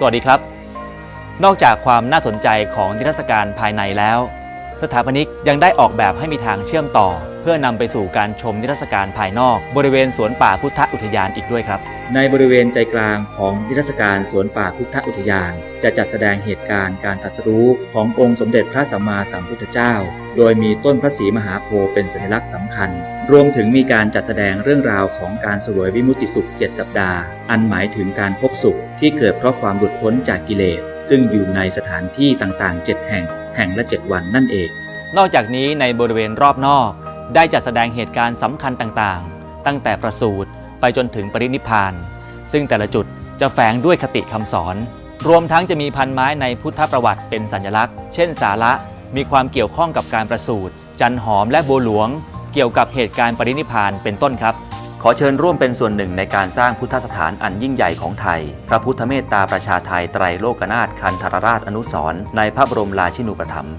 สวัสดีครับ นอกจากความน่าสนใจของนิทรรศการภายในแล้ว สถาปนิกยังได้ออกแบบให้มีทางเชื่อมต่อ เพื่อนำไปสู่การชมนิทรรศการภายนอก บริเวณสวนป่าพุทธอุทยานอีกด้วยครับ ในบริเวณใจกลางของนิทรรศการสวนป่าพุทธอุทยาน จะจัดแสดงเหตุการณ์การตรัสรู้ขององค์สมเด็จพระสัมมาสัมพุทธเจ้า โดยมีต้นพระศรีมหาโพธิ์เป็นสัญลักษณ์สำคัญ รวมถึงมีการจัดแสดงเรื่องราวของการสวยวิมุตติสุข 7 สัปดาห์ อันหมายถึงการพบสุขที่เกิดเพราะความหลุดพ้นจากกิเลสซึ่งอยู่ในสถานที่ต่างๆ 7 แห่ง แห่งละ 7 วันนั่นเอง นอกจากนี้ในบริเวณรอบนอก ได้จัดแสดงเหตุการณ์สำคัญต่างๆ ตั้งแต่ประสูติไปจนถึงปรินิพาน ซึ่งแต่ละจุดจะแฝงด้วยคติคำสอน รวมทั้งจะมีพันไม้ในพุทธประวัติเป็นสัญลักษณ์ เช่น สาระมีความเกี่ยวข้องกับการประสูติจันหอมและโบหลวง เกี่ยวกับเหตุการณ์ปรินิพานเป็นต้นครับ ขอเชิญร่วมเป็นส่วนหนึ่งในการสร้างพุทธสถานอันยิ่งใหญ่ของไทย พระพุทธเมตตาประชาไทยไตรโลกนาถคันธรราชอนุสรในพระบรมราชินูปถัมภ์